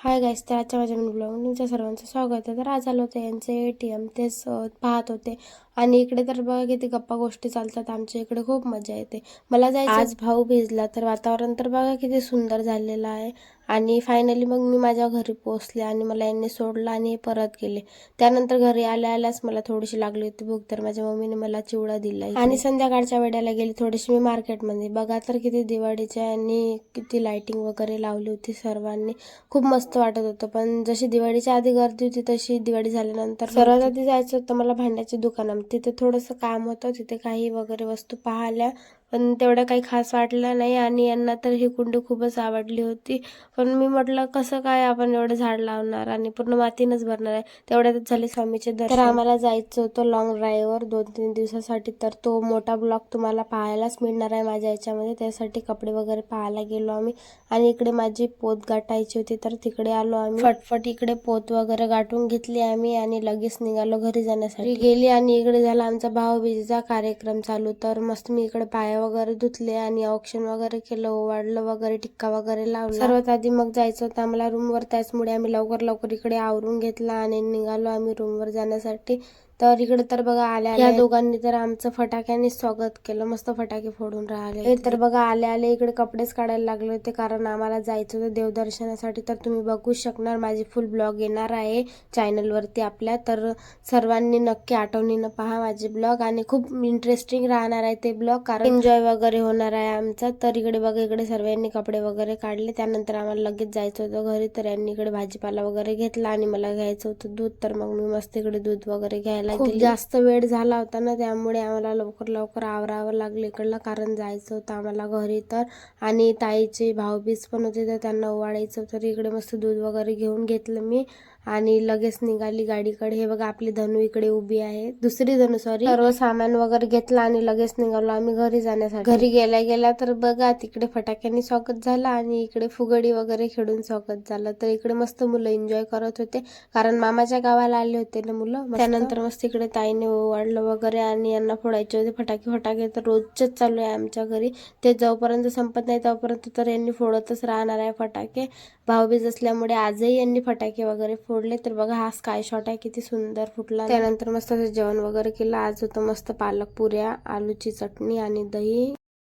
Hi guys तर आजच्या माझ्या ब्लॉग तुमच्या सर्वांचं स्वागत आहे. तर आज आलो होतं यांचे ए टी एम तेच पाहत होते. आणि इकडे तर बघा किती गप्पा गोष्टी चालतात. आमच्या इकडे खूप मजा येते. मला जायचं आज भाऊ भिजला तर वातावरण तर बघा किती सुंदर झालेलं आहे. आणि फायनली मग मी माझ्या घरी पोहोचले आणि मला यांनी सोडलं आणि परत गेले. त्यानंतर घरी आल्या आल्याच मला थोडीशी लागली होती भूक तर माझ्या मम्मीने मला चिवडा दिला. आणि संध्याकाळच्या वेळेला गेली थोडीशी मी मार्केटमध्ये बघा तर किती दिवाळीच्या आणि किती लाइटिंग वगैरे लावली होती सर्वांनी. खूप मस्त वाटत होतं पण जशी दिवाळीच्या आधी गर्दी होती तशी दिवाळी झाल्यानंतर सर्वात आधी जायचं होतं मला भांड्याच्या दुकानात. तिथे थोडंसं काम होतं तिथे काही वगैरे वस्तू पाहिल्या पण तेवढं काही खास वाटलं नाही आणि यांना तर ही कुंडी खूपच आवडली होती. पण मी म्हटलं कसं काय आपण एवढं झाड लावणार आणि पूर्ण मातीनंच भरणार आहे? तेवढ्यातच झाले स्वामीचे दर्शन. तर आम्हाला जायचं होतं लॉंग ड्राईव्हवर दोन तीन दिवसासाठी. तर तो मोठा ब्लॉग तुम्हाला पाहायलाच मिळणार आहे माझ्या याच्यामध्ये. त्यासाठी कपडे वगैरे पाहायला गेलो आम्ही. आणि इकडे माझी पोत गाठायची होती तर तिकडे आलो आम्ही. फटफट इकडे पोत वगैरे गाठून घेतली आम्ही आणि लगेच निघालो घरी जाण्यासाठी. गेली आणि इकडे झाला आमचा भाऊबीजेचा कार्यक्रम चालू. तर मस्त मी इकडे पाया वगैरे धुतले आणि औक्षण वगैरे केलं ओवाळलं वगैरे टिक्का वगैरे लावला. सर्वात आधी मग जायचं होतं आम्हाला रूमवर त्याचमुळे आम्ही लवकर लवकर इकडे आवरून घेतला आणि निघालो आम्ही रूमवर जाण्यासाठी. तर इकडे तर बघा आल्या या दोघांनी तर आमचं फटाक्याने स्वागत केलं. मस्त फटाके फोडून राहिले. हे तर बघा आले आले इकडे कपडेच काढायला लागले होते कारण आम्हाला जायचं होतं देवदर्शनासाठी. तर तुम्ही बघू शकणार माझी फुल ब्लॉग येणार आहे चॅनल वरती आपल्या. तर सर्वांनी नक्की आठवणीनं पहा माझे ब्लॉग आणि खूप इंटरेस्टिंग राहणार आहे ते ब्लॉग कारण एन्जॉय वगैरे होणार आहे आमचा. तर इकडे बघा इकडे सर्वांनी कपडे वगैरे काढले. त्यानंतर आम्हाला लगेच जायचं होतं घरी. तर यांनी इकडे भाजीपाला वगैरे घेतला आणि मला घ्यायचं होतं दूध. तर मग मी मस्त इकडे दूध वगैरे घ्यायला खूप जास्त वेळ झाला होता ना त्यामुळे आम्हाला लवकर लवकर आवरावं लागलं. इकडलं कारण जायचं होतं आम्हाला घरी तर. आणि ताईचे भाऊबीज पण होते तर त्यांना ओवाळायचं तर इकडे मस्त दूध वगैरे घेऊन घेतलं मी. आणि लगेच निघाली गाडीकडे. हे बघा आपली धनू इकडे उभी आहे. दुसरी धनू सॉरी सर्व सामान वगैरे घेतलं आणि लगेच निघालो आम्ही घरी जाण्यासाठी. घरी गेल्या गेल्या तर बघा तिकडे फटाक्यांनी स्वागत झालं आणि इकडे फुगडी वगैरे खेळून स्वागत झालं. तर इकडे मस्त मुलं एन्जॉय करत होते. कारण मामाच्या गावाला आले होते ना मुलं. त्यानंतर मस्त इकडे ताईने ओवाळलं वगैरे आणि यांना फोडायचे होते फटाके. फटाके तर रोजच चालू आहे आमच्या घरी. ते जोपर्यंत संपत नाही तोपर्यंत तर यांनी फोडतच राहणार आहे फटाके. भाऊबीज असल्यामुळे आजही यांनी फटाके वगैरे फोडले. तर बघा हा स्काय शॉट आहे. किती सुंदर फुटला. त्यानंतर मस्त असं जेवण वगैरे केलं. आज होतं मस्त पालक पुऱ्या आलूची चटणी आणि दही.